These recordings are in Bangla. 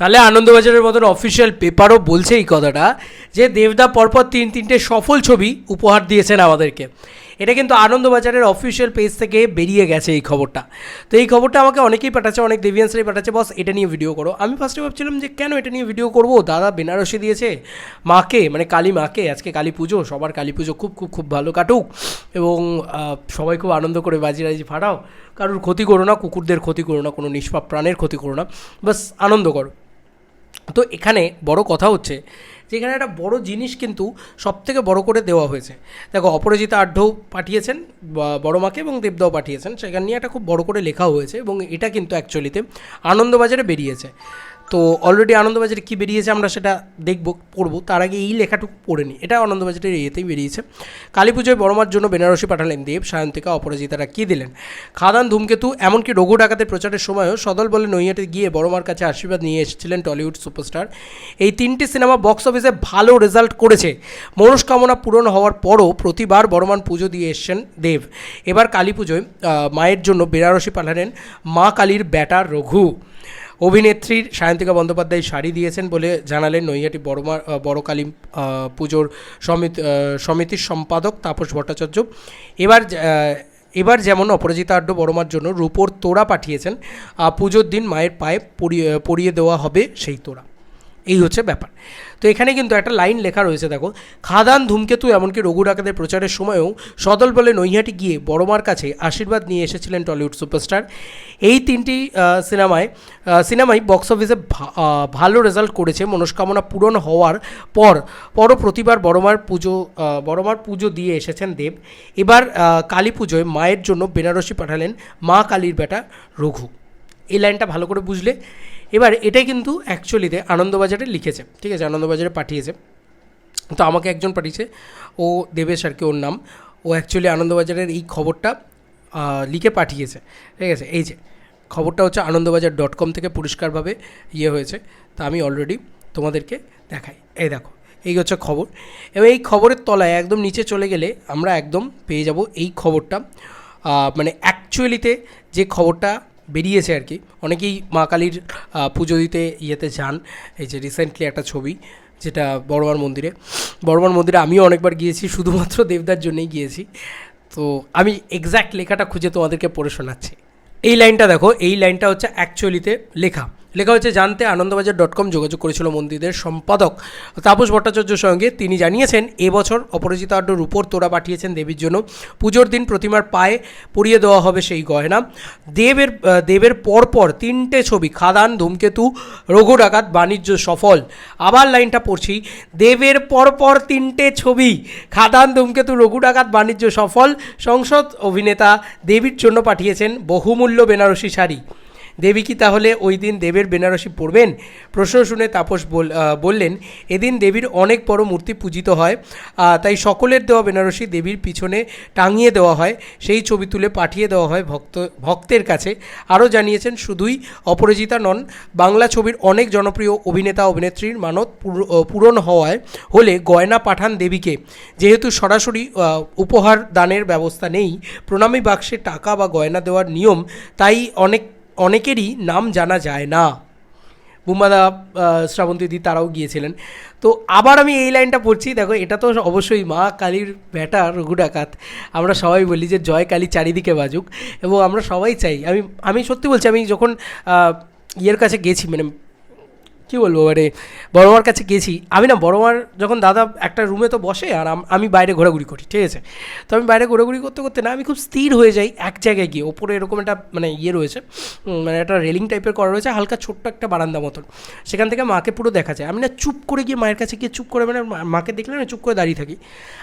তাহলে আনন্দবাজারের মতন অফিসিয়াল পেপারও বলছে এই কথাটা, যে দেবদা পরপর তিন তিনটে সফল ছবি উপহার দিয়েছেন আমাদেরকে। এটা কিন্তু আনন্দবাজারের অফিসিয়াল পেজ থেকে বেরিয়ে গেছে এই খবরটা। তো এই খবরটা আমাকে অনেকেই পাঠাচ্ছে, অনেক দেবিয়ান্সরাই পাঠাচ্ছে, বস, এটা নিয়ে ভিডিও করো। আমি ফার্স্টে ভাবছিলাম যে, কেন এটা নিয়ে ভিডিও করব? দাদা বেনারসি দিয়েছে, মাকে মানে কালী মাকে, আজকে কালী পুজো, সবার কালী পুজো খুব খুব খুব ভালো কাটুক এবং সবাই খুব আনন্দ করে বাজি রাজি ফাটাও। কারোর ক্ষতি করো না, কুকুরদের ক্ষতি করো না, কোনো নিষ্পাপ প্রাণের ক্ষতি করো না, বাস আনন্দ করো। তো এখানে বড় কথা হচ্ছে যে এখানে একটা বড় জিনিস কিন্তু সব থেকে বড় করে দেওয়া হয়েছে। দেখো, অপরাজিতা আঢ্যও পাঠিয়েছেন, বা- বড় মাকে এবং দেবদাও পাঠিয়েছেন। সেখানে নিয়ে একটা খুব বড় করে লেখা হয়েছে এবং এটা কিন্তু অ্যাকচুয়ালিতে আনন্দবাজারে বেরিয়েছে। তো অলরেডি আনন্দবাজারে কী বেরিয়েছে আমরা সেটা দেখব, পড়ব। তার আগে এই লেখাটুকু পড়ে নিই এটা আনন্দবাজারের ইয়েতেই বেরিয়েছে। কালী পুজোয় বড়মার জন্য বেনারসি পাঠালেন দেব, সায়ন্তিকা, অপরাজিতারা কী দিলেন? খাদান, ধূমকেতু, এমনকি রঘু ডাকাতের প্রচারের সময়ও সদল বলে নৈহাটে গিয়ে বড়মার কাছে আশীর্বাদ নিয়ে এসেছিলেন টলিউড সুপারস্টার। এই তিনটি সিনেমা বক্স অফিসে ভালো রেজাল্ট করেছে। মনস্কামনা পূরণ হওয়ার পরও প্রতিবার বড়মান পুজো দিয়ে এসছেন দেব। এবার কালী পুজোয় মায়ের জন্য বেনারসি পাঠালেন মা কালীর ব্যাটা রঘু। অভিনেত্রীর সায়ন্তিকা বন্দ্যোপাধ্যায় শাড়ি দিয়েছেন বলে জানালেন নৈহাটি বড়মা বড়কালী বড় কালী পুজোর সমিতি সমিতির সম্পাদক তাপস ভট্টাচার্য। এবার এবার যেমন অপরাজিতা আড্ড বড়মার জন্য রূপোর তোড়া পাঠিয়েছেন পুজোর দিন মায়ের পায়ে পরিয়ে দেওয়া হবে সেই তোড়া। এই হচ্ছে ব্যাপার। তো এখানে কিন্তু একটা লাইন লেখা রয়েছে, দেখো, খাদান ধূমকেতু এমনকি রঘু ডাকাতের প্রচারের সময়ও সদল বলে নৈহাটি গিয়ে বড়মার কাছে আশীর্বাদ নিয়ে এসেছিলেন টলিউড সুপারস্টার। এই তিনটি সিনেমায় সিনেমাই বক্স অফিসে ভালো রেজাল্ট করেছে। মনস্কামনা পূরণ হওয়ার পর, পরও প্রতিবার বড়মার পুজো বড়মার পুজো দিয়ে এসেছেন দেব। এবার কালী পুজোয় মায়ের জন্য বেনারসি পাঠালেন মা কালীর বেটা রঘু। এই লাইনটা ভালো করে বুঝলে। এবার এটাই কিন্তু অ্যাকচুয়ালিতে আনন্দবাজারে লিখেছে, ঠিক আছে? আনন্দবাজারে পাঠিয়েছে। তো আমাকে একজন পাঠিয়েছে, ও দেবেশ আর কি ওর নাম। ও অ্যাকচুয়ালি আনন্দবাজারের এই খবরটা লিখে পাঠিয়েছে, ঠিক আছে? এই যে, খবরটা হচ্ছে আনন্দবাজার ডট কম থেকে পরিষ্কারভাবে ইয়ে হয়েছে। তা আমি অলরেডি তোমাদেরকে দেখাই। এই দেখো, এই হচ্ছে খবর। এবং এই খবরের তলায় একদম নিচে চলে গেলে আমরা একদম পেয়ে যাব এই খবরটা। মানে অ্যাকচুয়ালিতে যে খবরটা বেরিয়েছে আর কি। অনেকেই মা কালীর পুজো দিতে ইয়েতে যান। এই যে রিসেন্টলি একটা ছবি, যেটা বড়মার মন্দিরে। বড়মার মন্দিরে আমিও অনেকবার গিয়েছি, শুধুমাত্র দেবদার জন্যই গিয়েছি। তো আমি এক্স্যাক্ট লেখাটা খুঁজে তোমাদেরকে পড়ে শোনাচ্ছি। এই লাইনটা দেখো, এই লাইনটা হচ্ছে অ্যাকচুয়ালিতে লেখা। লেখা হচ্ছে জানতে আনন্দবাজার ডট কম যোগাযোগ করেছিল মন্দিরের সম্পাদক তাপস ভট্টাচার্যের সঙ্গে। তিনি জানিয়েছেন এবছর অপরাজিতা আড্ডর উপর তোরা পাঠিয়েছেন দেবীর জন্য। পুজোর দিন প্রতিমার পায়ে পরিয়ে দেওয়া হবে সেই গয়না। দেবের দেবের পরপর তিনটে ছবি, খাদান, ধূমকেতু রঘু ডাকাত বাণিজ্য সফল। আবার লাইনটা পড়ছি, দেবের পরপর তিনটে ছবি, খাদান, ধূমকেতু রঘু ডাকাত বাণিজ্য সফল। সংসদ অভিনেতা দেবীর জন্য পাঠিয়েছেন বহুমূল্য বেনারসি শাড়ি। দেবী কি তাহলে ওই দিন দেবের বেনারসি পরবেন? প্রশ্ন শুনে তাপস বললেন, এদিন দেবীর অনেক বড় মূর্তি পূজিত হয় তাই সকলের দেওয়া বেনারসি দেবীর পিছনে টাঙিয়ে দেওয়া হয়, সেই ছবি তুলে পাঠিয়ে দেওয়া হয় ভক্ত, ভক্তের কাছে। আরও জানিয়েছেন, শুধুই অপরাজিতা নন, বাংলা ছবির অনেক জনপ্রিয় অভিনেতা, অভিনেত্রীর মানত পূরণ হওয়ায় হলে গয়না পাঠান দেবীকে। যেহেতু সরাসরি উপহার দানের ব্যবস্থা নেই, প্রণামী বাক্সে টাকা বা গয়না দেওয়ার নিয়ম, তাই অনেক অনেকেরই নাম জানা যায় না। বুম্বাদা শ্রাবন্তী দি তারাও গিয়েছিলেন। তো আবার আমি এই লাইনটা পড়ছি। দেখো, এটা তো অবশ্যই মা কালীর ব্যাটা রঘু ডাকাত আমরা সবাই বলি যে জয় কালী চারিদিকে বাজুক। এবং আমরা সবাই চাই। আমি আমি সত্যি বলছি, আমি যখন ইয়ের কাছে গেছি মানে কী বলব মানে বড়মার কাছে গেছি। আমি না, বড়মার যখন দাদা একটা রুমে তো বসে আর আম- বাইরে ঘোরাঘুরি করি, ঠিক আছে? তো আমি বাইরে ঘোরাঘুরি করতে করতে না, আমি খুব স্থির হয়ে যাই এক জায়গায় গিয়ে। ওপরে এরকম একটা মানে ইয়ে রয়েছে মানে একটা রেলিং টাইপের করা রয়েছে, হালকা ছোট্ট একটা বারান্দা মতন। সেখান থেকে মাকে পুরো দেখা যায়। আমি না চুপ করে গিয়ে মায়ের কাছে গিয়ে চুপ করে মানে মাকে দেখলে না চুপ করে দাঁড়িয়ে থাকি।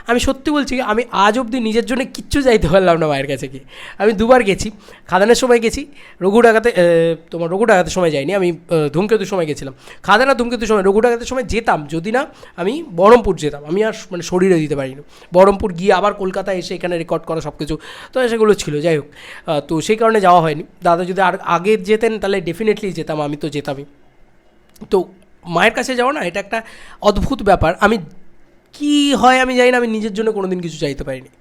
আমি সত্যি বলছি, আমি আজ অবধি নিজের জন্য কিচ্ছু যাইতে পারলাম না মায়ের কাছে গিয়ে। আমি দুবার গেছি, খাদানের সময় গেছি, রঘু ডাকাতে তোমার রঘু ডাকাতের সময় যাইনি, আমি ধূমকেতুর সময় গেছিলাম। খাদানা ধূমকেতুর সময় রঘু ডাকাতের সময় যেতাম, যদি না আমি বহরমপুর যেতাম। আমি আর মানে শরীরে দিতে পারিনি। বহরমপুর গিয়ে আবার কলকাতায় এসে এখানে রেকর্ড করা সব কিছু তো সেগুলো ছিল, যাই হোক। তো সেই কারণে যাওয়া হয়নি। দাদা যদি আর আগে যেতেন, তাহলে ডেফিনেটলি যেতাম, আমি তো যেতামই। তো মায়ের কাছে যাওয়া না, এটা একটা অদ্ভুত ব্যাপার। আমি কি হয় আমি জানি না, আমি নিজের জন্য কোনোদিন কিছু চাইতে পারিনি।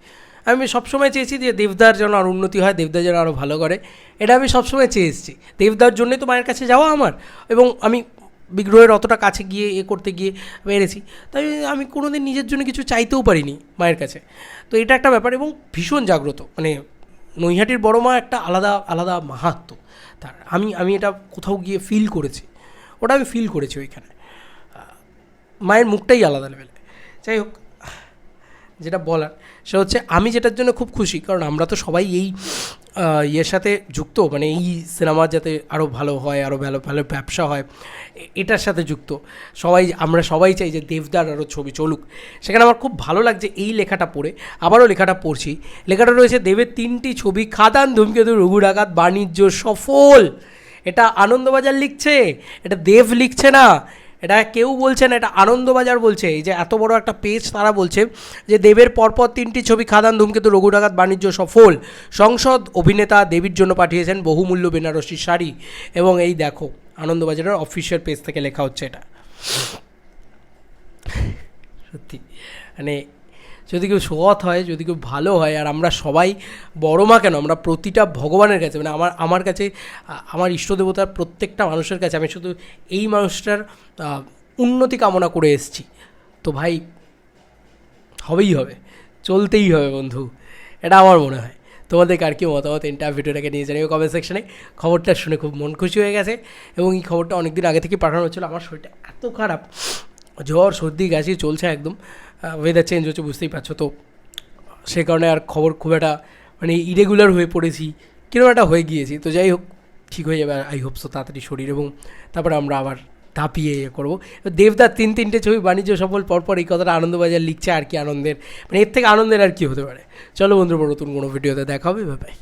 আমি সবসময় চেয়েছি যে দেবদার যেন আরও উন্নতি হয় দেবদার যেন আরও ভালো করে। এটা আমি সবসময় চেয়ে এসেছি। দেবদার জন্যই তো মায়ের কাছে যাওয়া আমার। এবং আমি বিগ্রহের অতটা কাছে গিয়ে এ করতে গিয়ে মেরেছি তাই আমি কোনো দিন নিজের জন্য কিছু চাইতেও পারিনি মায়ের কাছে। তো এটা একটা ব্যাপার এবং ভীষণ জাগ্রত। মানে নৈহাটির বড় মা একটা আলাদা আলাদা মাহাত্ম তার। আমি আমি এটা কোথাও গিয়ে ফিল করেছি। ওটা আমি ফিল করেছি ওইখানে। মায়ের মুখটাই আলাদা লেভেলে যাই হোক যেটা বলার, সেটা হচ্ছে আমি যেটার জন্য খুব খুশি, কারণ আমরা তো সবাই এই ইয়ের সাথে যুক্ত মানে এই সিনেমা যাতে আরও ভালো হয় আরও ভালো ভালো ব্যবসা হয় এটার সাথে যুক্ত। সবাই, আমরা সবাই চাই যে দেবদার আরও ছবি চলুক। সেখানে আমার খুব ভালো লাগছে এই লেখাটা পড়ে, আবারও লেখাটা পড়ছি। লেখাটা রয়েছে, দেবের তিনটি ছবি, খাদান ধূমকেতু রঘু ডাকাত বাণিজ্য সফল। এটা আনন্দবাজার লিখছে, এটা দেব লিখছে না এটা কেউ বলছেন এটা আনন্দবাজার বলছে। এই যে এত বড় একটা পেজ তারা বলছে যে দেবের পরপর তিনটি ছবি খাদান ধূমকেতু, রঘু ডাকাত, বাণিজ্য সফল সংসদ অভিনেতা দেবীর জন্য পাঠিয়েছেন বহুমূল্য বেনারসি শাড়ি। এবং এই দেখো, আনন্দবাজারের অফিসিয়াল পেজ থেকে লেখা হচ্ছে এটা। সত্যি। মানে যদি কেউ সৎ হয়, যদি কেউ ভালো হয়, আর আমরা সবাই বড় মা কেন? আমরা প্রতিটা ভগবানের কাছে মানে আমার আমার কাছে, আমার ইষ্ট দেবতার প্রত্যেকটা মানুষের কাছে আমি শুধু এই মানুষটার উন্নতি কামনা করে এসেছি। তো ভাই, হবেই হবে, চলতেই হবে বন্ধু, এটা আমার মনে হয়। তোমাদের কার কি মতামত? এন্টার ভিডিওটাকে নিয়ে জানিও কমেন্ট সেকশনে খবরটা শুনে খুব মন খুশি হয়ে গেছে, এবং এই খবরটা অনেক দিন আগে থেকে পাঠানো হচ্ছিল। আমার শরীরটা এত খারাপ, জ্বর, সর্দি, কাশি চলছে একদম। ওয়েদার চেঞ্জ হচ্ছে বুঝতেই পারছ। তো সে কারণে আর খবর খুব একটা মানে ইরেগুলার হয়ে পড়েছি কীরকম একটা হয়ে গিয়েছি। তো যাই হোক, ঠিক হয়ে যাবে আই হোপ সো তাড়াতাড়ি শরীর এবং তারপরে আমরা আবার ধাপিয়ে ইয়ে করব দেবদার তিন তিনটে ছবি বাণিজ্য সফল, পরপর এই কথাটা আনন্দবাজার লিখছে আর কি আনন্দের। মানে এর থেকে আনন্দের আর কি হতে পারে। চলো বন্ধুরা, নতুন কোনো ভিডিওতে দেখা হবে ভাই